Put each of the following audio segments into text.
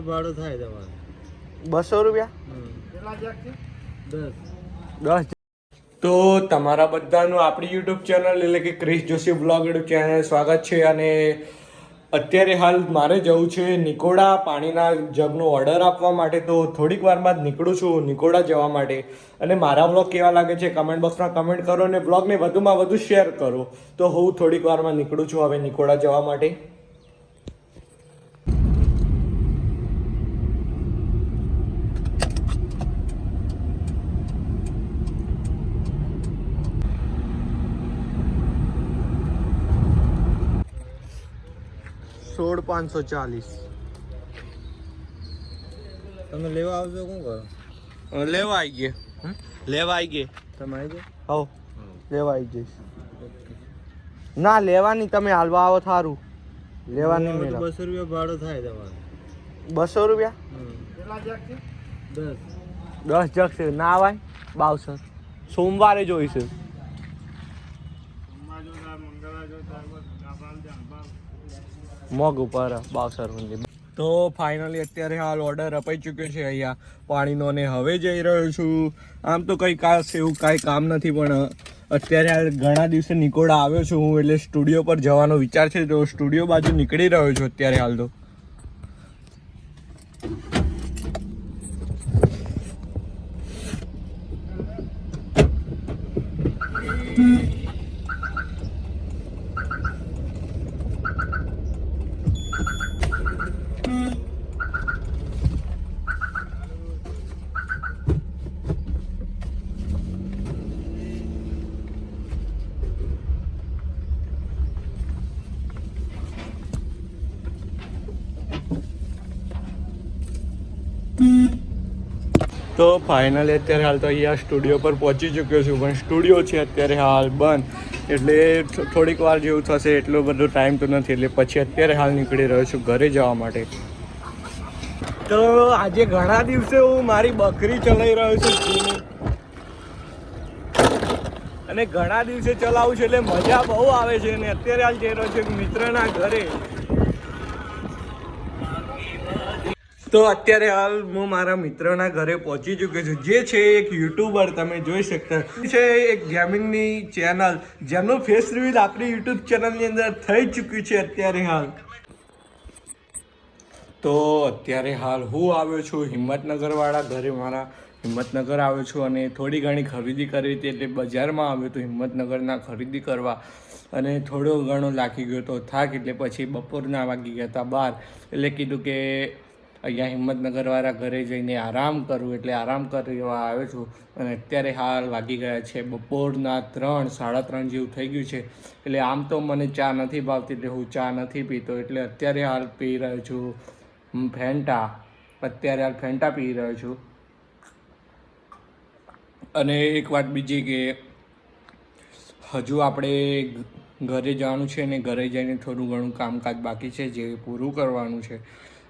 ભાડું થાય તમારે. બસો રૂપિયા? દસ. તો તમારા બધાનું આપણી યુટ્યુબ ચેનલ એટલે કે Krish Joshi blog YouTube channel સ્વાગત છે અને અત્યારે હાલ મારે જવું છે નિકોડા પાણીના જગનો ઓર્ડર આપવા માટે. તો થોડીક વારમાં જ નીકળું છું નિકોડા જવા માટે. અને મારા બ્લોગ કેવા લાગે છે કમેન્ટ બોક્સમાં કમેન્ટ કરો અને બ્લોગને વધુમાં વધુ શેર કરો. તો હું થોડીક વારમાં નીકળું છું હવે નિકોડા જવા માટે. સોળ પાંચસો ચાલીસ. તમે લેવા આવજો શું કરો? લેવા આવી ગયે. લેવા આવી ગયે. તમે આવી જાઓ. હો લેવા આવી જઈશ. ના લેવાની તમે હાલવા આવો થારું. લેવાની મેળા. બસો રૂપિયા ભાડો થાય તમારે. બસો રૂપિયા? દસ. જગ છે. ના ભાઈ બાવસર. સોમવારે જોઈશું. મોગ ઉપર બાવસર સુધી તો ફાઇનલી અત્યારે હાલ ઓર્ડર અપાઈ ચૂક્યો છે અહીંયા. પાણીનો અને હવે જઈ રહ્યો છું. આમ તો કંઈ ખાસ એવું કાંઈ કામ નથી, પણ અત્યારે હાલ ઘણા દિવસે નિકોડા આવ્યો છું હું, એટલે સ્ટુડિયો પર જવાનો વિચાર છે, તો સ્ટુડિયો બાજુ નીકળી રહ્યો છું અત્યારે હાલ તો. તો ફાઇનલી અત્યારે હાલ તો અહીંયા સ્ટુડિયો પર પહોંચી ચૂક્યો છું, પણ સ્ટુડિયો છે અત્યારે હાલ બંધ. એટલે થોડીક વાર જેવું થશે, એટલો બધો ટાઈમ તો નથી. એટલે પછી અત્યારે હાલ નીકળી રહ્યો છું ઘરે જવા માટે. તો આજે ઘણા દિવસે હું મારી બકરી ચલાવી રહ્યો છું અને ઘણા દિવસે ચલાવું છું એટલે મજા બહુ આવે છે. અને અત્યારે હાલ જઈ રહ્યો છું મિત્રના ઘરે. તો અત્યારે હાલ હું મારા મિત્રના ઘરે પહોંચી ચૂક્યો છું. જે છે એક યુટ્યુબર તમે જોઈ શકતા. છે એક ગેમિંગની ચેનલ જેમનું ફેસ રિવીલ આપણી યુટ્યુબ ચેનલની અંદર થઈ ચૂક્યું છે અત્યારે હાલ. તો અત્યારે હાલ હું આવ્યો છું હિંમતનગરવાળા ઘરે. મારા હિંમતનગર આવ્યો છું અને થોડી ઘણી ખરીદી કરવી હતી એટલે બજારમાં આવ્યો તો હિંમતનગરના ખરીદી કરવા. અને થોડો ઘણો લાગી ગયો તો થાક એટલે પછી બપોરના વાગી ગયા હતા બાર એટલે કીધું કે અહીંયા હિંમતનગરવાળા ઘરે જઈને આરામ કરું એટલે આરામ કરવા આવ્યો છું. અને અત્યારે હાલ વાગી ગયા છે બપોરના ત્રણ, સાડા ત્રણ જેવું થઈ ગયું છે. એટલે આમ તો મને ચા નથી ભાવતી એટલે હું ચા નથી પીતો. એટલે અત્યારે હાલ પી રહ્યો છું ફેન્ટા. અત્યારે હાલ ફેન્ટા પી રહ્યો છું. અને એક વાત બીજી કે હજુ આપણે ઘરે જવાનું છે ને ઘરે જઈને થોડું ઘણું કામકાજ બાકી છે જે પૂરું કરવાનું છે.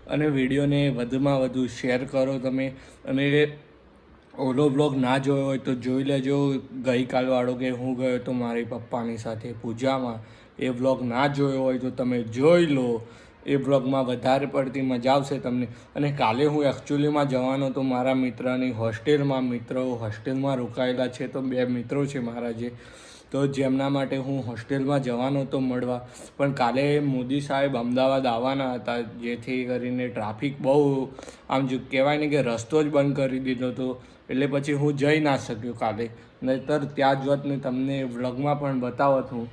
અને વિડીયોને વધુમાં વધુ શેર કરો તમે. અને ઓલો બ્લોગ ના જોયો હોય તો જોઈ લેજો. ગઈકાલવાળો કે હું ગયો તો મારી પપ્પાની સાથે પૂજામાં. એ બ્લોગ ના જોયો હોય તો તમે જોઈ લો. એ બ્લોગમાં વધારે પડતી મજા આવશે તમને. અને કાલે હું એકચ્યુઅલીમાં જવાનો તો મારા મિત્રની હોસ્ટેલમાં મિત્રો હોસ્ટેલમાં રોકાયેલા છે તો બે મિત્રો છે મારા જે. તો જેમના માટે હું હોસ્ટેલમાં જવાનો હતો મળવા. પણ કાલે મોદી સાહેબ અમદાવાદ આવવાના હતા, જેથી કરીને ટ્રાફિક બહુ, આમ જો કહેવાય ને કે રસ્તો જ બંધ કરી દીધો હતો એટલે પછી હું જઈ ના શક્યો કાલે. નહીતર ત્યાં જ હોત ને તમને વ્લોગમાં પણ બતાવત હું.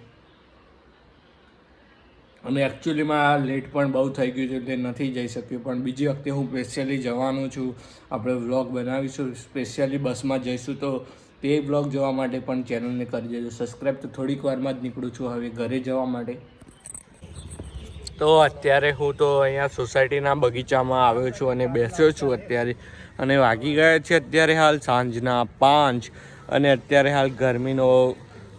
અને એકચ્યુઅલીમાં લેટ પણ બહુ થઈ ગયું છે, એટલે નથી જઈ શક્યું. પણ બીજી વખતે હું સ્પેશિયલી જવાનું છું. આપણે વ્લોગ બનાવીશું સ્પેશિયલી બસમાં જઈશું તો તે બ્લોગ જોવા માટે પણ ચેનલને કરી દેજો. સબસ્ક્રાઈબ તો થોડીક વારમાં જ નીકળું છું હવે ઘરે જવા માટે. તો અત્યારે હું તો અહીંયા સોસાયટીના બગીચામાં આવ્યો છું અને બેસ્યો છું અત્યારે. અને વાગી ગયા છે અત્યારે હાલ સાંજના પાંચ અને અત્યારે હાલ ગરમીનો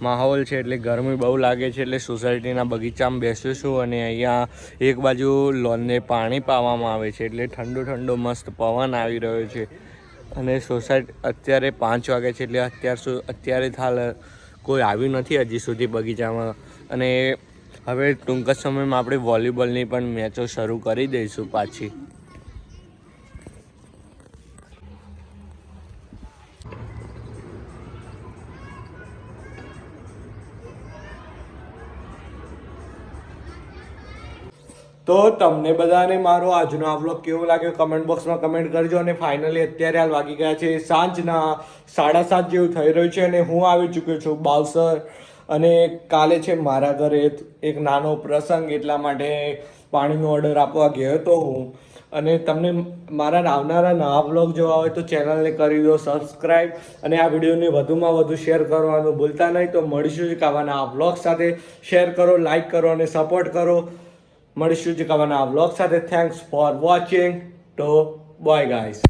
માહોલ છે એટલે ગરમી બહુ લાગે છે એટલે સોસાયટીના બગીચામાં બેસ્યો છું અને અહીંયા એક બાજુ લોનને પાણી પાવામાં આવે છે એટલે ઠંડો ઠંડો મસ્ત પવન આવી રહ્યો છે. અને સોસાયટી અત્યારે પાંચ વાગે છે એટલે અત્યાર સુ, અત્યારે હાલ કોઈ આવ્યું નથી હજી સુધી બગીચામાં. અને હવે ટૂંક જ સમયમાં આપણે વોલીબોલની પણ મેચો શરૂ કરી દઈશું પાછી. તો તમને બધાને મારો આજનો આ વ્લોગ કેવો લાગ્યો? કમેન્ટ બોક્સમાં કમેન્ટ કરજો અને ફાઇનલી અત્યારે હાલ વાગી ગયા છે સાંજના સાડા સાત જેવું થઈ રહ્યું છે અને હું આવી ચૂક્યો છું બાવસર. અને કાલે છે મારા ઘરે એક નાનો પ્રસંગ એટલા માટે પાણીનો ઓર્ડર આપવા ગયો હતો હું. અને તમને મારા આવનારા નવા બ્લોગ જોવા હોય તો ચેનલને કરી દો સબસ્ક્રાઈબ અને આ વિડીયોને વધુમાં વધુ શેર કરવાનું ભૂલતા નહીં. તો મળીશું જ કાવાના આ બ્લોગ સાથે. શેર કરો લાઇક કરો અને સપોર્ટ કરો. મળીશું જ કવાના આ બ્લોગ સાથે. થેન્ક્સ ફોર વોચિંગ તો બોય ગાઈસ